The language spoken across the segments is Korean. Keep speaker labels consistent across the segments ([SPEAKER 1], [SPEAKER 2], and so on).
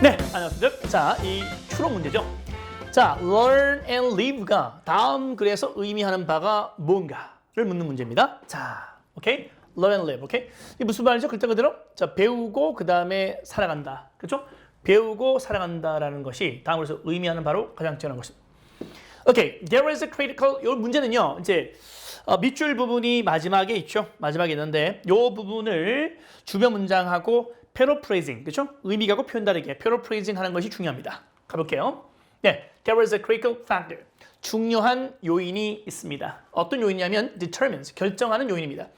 [SPEAKER 1] 네, 안녕하세요. 자, 이 추론 문제죠. 자, learn and live가 다음 글에서 의미하는 바가 뭔가를 묻는 문제입니다. 자, 오케이? learn and live, 오케이? 이 무슨 말이죠? 글자 그대로? 자, 배우고 그 다음에 살아간다. 그렇죠? 배우고 살아간다라는 것이 다음으로서 의미하는 바로 가장 중요한 것입니다. 오케이, there is a critical. 이 문제는요, 이제 어, 밑줄 부분이 마지막에 있죠. 마지막에 있는데 이 부분을 주변 문장하고 paraphrasing, 그렇죠? 의미 가고 표현 다르게 paraphrasing 하는 것이 중요합니다. 가볼게요. 네, there is a critical factor. 중요한 요인이 있습니다. 어떤 요인이냐면 determines, 결정하는 요인입니다.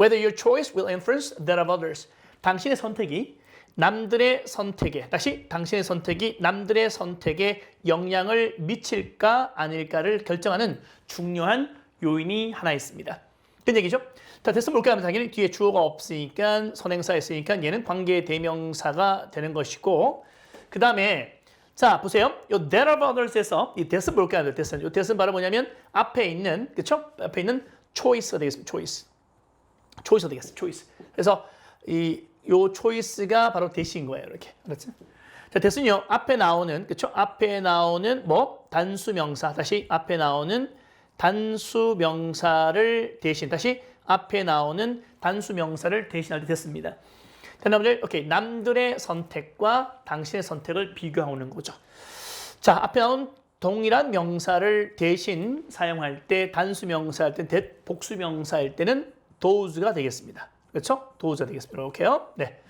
[SPEAKER 1] Whether your choice will influence that of others. 당신의 선택이 남들의 선택에 다시 당신의 선택이 남들의 선택에 영향을 미칠까 아닐까를 결정하는 중요한 요인이 하나 있습니다. 그런 얘기죠. 자, 됐으면 볼까요? 당연히 뒤에 주어가 없으니까 선행사 있으니까 얘는 관계 대명사가 되는 것이고 그 다음에 자 보세요. 요 that of others에서 이 됐으면 볼까요? 됐으면 요 됐으면 바로 뭐냐면 앞에 있는 그쵸? 앞에 있는 choice가 되겠습니다. choice. choice가 되겠습니다. choice. 그래서 이 요 choice가 바로 대신 거예요. 이렇게. 그렇죠? 자, 됐으면요. 앞에 나오는 그쵸? 앞에 나오는 뭐 단수 명사 다시 앞에 나오는 단수 명사를 대신 다시 앞에 나오는 단수 명사를 대신할 때 됐습니다. 자, 여러분들 오케이 남들의 선택과 당신의 선택을 비교하는 거죠. 자, 앞에 나온 동일한 명사를 대신 사용할 때 단수 명사할 때 복수 명사일 때는 does가 되겠습니다. 그렇죠? does가 되겠습니다. 이렇게요. 네.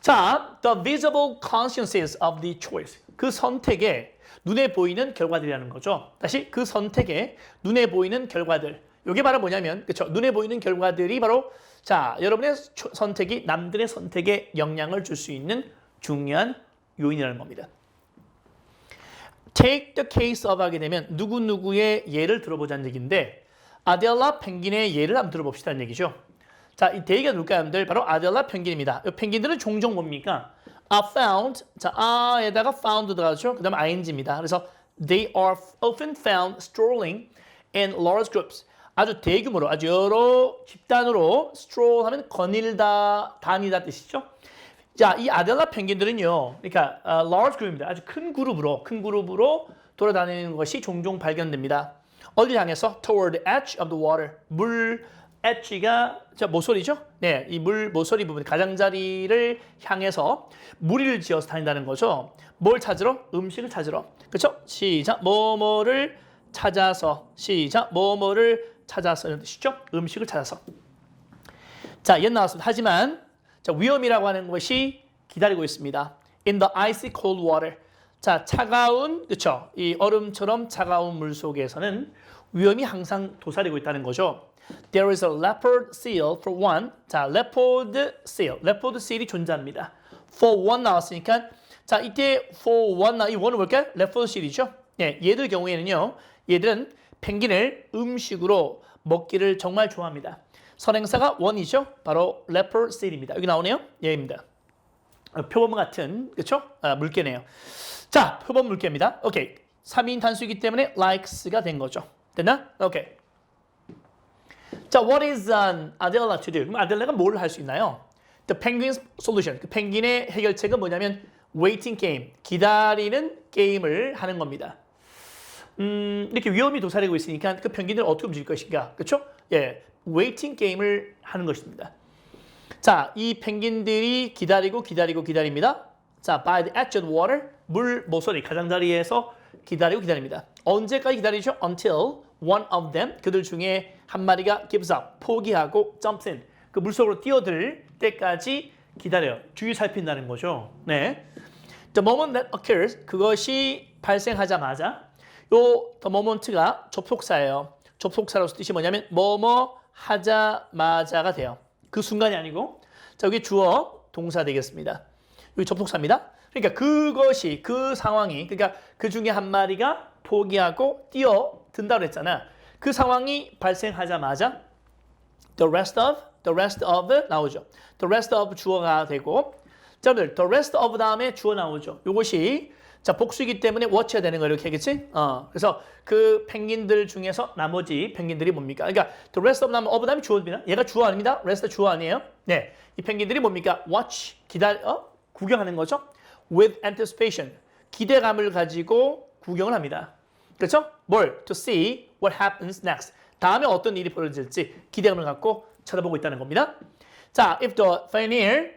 [SPEAKER 1] 자, the visible consequences of the choice. 그 선택의 눈에 보이는 결과들이라는 거죠. 다시 그 선택의 눈에 보이는 결과들. 이게 바로 뭐냐면, 그렇죠? 눈에 보이는 결과들이 바로 자, 여러분의 초- 선택이 남들의 선택에 영향을 줄 수 있는 중요한 요인이라는 겁니다. Take the case of 하게 되면 누구누구의 예를 들어보자는 얘기인데 아델라 펭귄의 예를 한번 들어봅시다는 얘기죠. 자, 이 대기가 누굴까요, 여러분들? 바로 아델라 펭귄입니다. 이 펭귄들은 종종 뭡니까? Are found. 자, a에다가 found 들어가죠. 그 다음 ing입니다. 그래서 they are often found strolling in large groups. 아주 대규모로, 아주 여러 집단으로 stroll 하면 거닐다, 다니다 뜻이죠. 자, 이 아델라 펭귄들은요, 그러니까 어, large group입니다. 아주 큰 그룹으로, 큰 그룹으로 돌아다니는 것이 종종 발견됩니다. 어디 향해서 toward the edge of the water, 물 edge가 자 모서리죠? 네, 이 물 모서리 부분 가장자리를 향해서 무리를 지어서 다닌다는 거죠. 뭘 찾으러? 음식을 찾으러. 그렇죠? 시작. 뭐뭐를 찾아서 시작. 뭐뭐를 찾아서 이런 뜻이죠? 음식을 찾아서. 자, 옛 나왔습니다. 하지만 자, 위험이라고 하는 것이 기다리고 있습니다. In the icy cold water. 자, 차가운 그렇죠? 이 얼음처럼 차가운 물 속에서는 위험이 항상 도사리고 있다는 거죠. There is a leopard seal for one. 자, leopard seal. leopard seal이 존재합니다. For one 나왔으니까 자, 이때 for one 나, 이 one은 뭘까요? leopard seal이죠. 예, 얘들 경우에는요. 얘들은 펭귄을 음식으로 먹기를 정말 좋아합니다. 선행사가 원이죠. 바로 leopard seal입니다. 여기 나오네요. 얘입니다. 어, 표범 같은 그렇죠? 아, 물개네요. 자, 표범 물개입니다. 오케이. 3인 단수이기 때문에 likes가 된 거죠. 됐나? 오케이. 자, what is an Adela to do? 그럼 아델라가 뭘 할 수 있나요? The penguin's solution. 그 펭귄의 해결책은 뭐냐면 waiting game. 기다리는 게임을 하는 겁니다. 음, 이렇게 위험이 도사리고 있으니까 그 펭귄을 어떻게 움직일 것인가? 그렇죠? 예. waiting 게임을 하는 것입니다. 자, 이 펭귄들이 기다리고 기다리고 기다립니다. 자, by the edge of water, 물 모서리 가장자리에서 기다리고 기다립니다. 언제까지 기다리죠? Until one of them, 그들 중에 한 마리가 gives up, 포기하고 jumps in, 그 물속으로 뛰어들 때까지 기다려요. 주의 살핀다는 거죠. 네. The moment that occurs, 그것이 발생하자마자 요 the moment가 접속사예요. 접속사로서 뜻이 뭐냐면 뭐뭐 하자마자가 돼요. 그 순간이 아니고 자 여기 주어 동사 되겠습니다. 여기 접속사입니다. 그러니까 그것이 그 상황이 그러니까 그 중에 한 마리가 포기하고 뛰어 든다고 했잖아. 그 상황이 발생하자마자 the rest of the rest of 나오죠. the rest of 주어가 되고 자, 여러분들 the rest of 다음에 주어 나오죠. 이것이 자 복수이기 때문에 watch해야 되는 거 이렇게 하겠지? 어 그래서 그 펭귄들 중에서 나머지 펭귄들이 뭡니까? 그러니까 the rest of 다음에 of 다음에 주어입니다. 얘가 주어 아닙니다. rest 주어 아니에요. 네, 이 펭귄들이 뭡니까? watch 기다려 어? 구경하는 거죠. with anticipation. 기대감을 가지고 구경을 합니다. 그렇죠? 뭘? To see what happens next. 다음에 어떤 일이 벌어질지 기대감을 갖고 쳐다보고 있다는 겁니다. 자, if the pioneer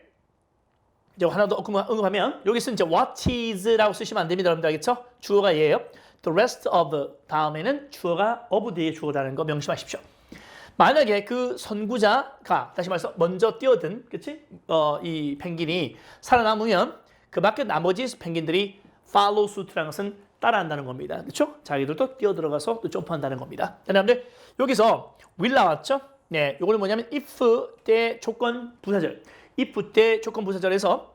[SPEAKER 1] 이제 하나 더 응급- 응급하면 여기서 이제 what is라고 쓰시면 안 됩니다. 여러분들 알겠죠? 주어가 얘예요. The rest of 다음에는 주어가 of 뒤에 주어라는 거 명심하십시오. 만약에 그 선구자가 다시 말해서 먼저 뛰어든 그치? 어, 이 펭귄이 살아남으면 그 밖에 나머지 펭귄들이 follow suit라는 것은 따라한다는 겁니다. 그렇죠? 자기들도 뛰어 들어가서 또 점프한다는 겁니다. 자, 여러분들 여기서 will 나왔죠? 네, 요거는 뭐냐면 if 때 조건 부사절. if 때 조건 부사절에서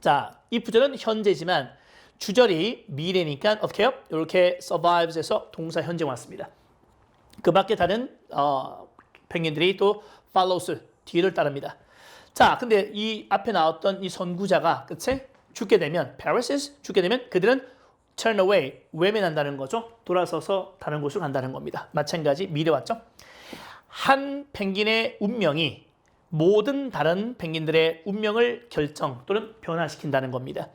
[SPEAKER 1] 자, if절은 현재지만 주절이 미래니까 어떻게요? 이렇게 survives에서 동사 현재 왔습니다. 그 밖에 다른 어, 펭귄들이 또 follows 뒤를 따릅니다. 자, 근데 이 앞에 나왔던 이 선구자가 그치? 죽게 되면 perishes 죽게 되면 그들은 turn away 외면한다는 거죠. 돌아서서 다른 곳으로 간다는 겁니다. 마찬가지 미래 왔죠. 한 펭귄의 운명이 모든 다른 펭귄들의 운명을 결정 또는 변화시킨다는 겁니다.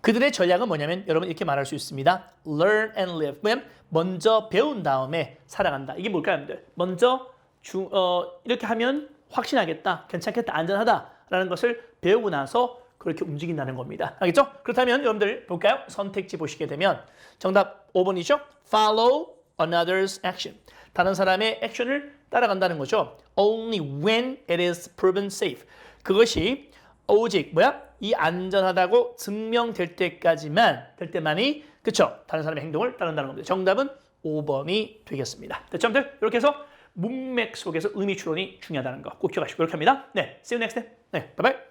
[SPEAKER 1] 그들의 전략은 뭐냐면 여러분 이렇게 말할 수 있습니다. Learn and live. 뭐냐면 먼저 배운 다음에 살아간다. 이게 뭘까요, 여러분들? 먼저 주, 어, 이렇게 하면 확신하겠다, 괜찮겠다, 안전하다라는 것을 배우고 나서 그렇게 움직인다는 겁니다. 알겠죠? 그렇다면 여러분들 볼까요? 선택지 보시게 되면 정답 5번이죠. Follow another's action. 다른 사람의 액션을 따라간다는 거죠. Only when it is proven safe. 그것이 오직 뭐야? 이 안전하다고 증명될 때까지만 될 때만이 그쵸? 다른 사람의 행동을 따른다는 겁니다. 정답은 5번이 되겠습니다. 됐죠? 여러분들? 이렇게 해서 문맥 속에서 의미 추론이 중요하다는 거 꼭 기억하시고 이렇게 합니다. 네, see you next time. 네, bye.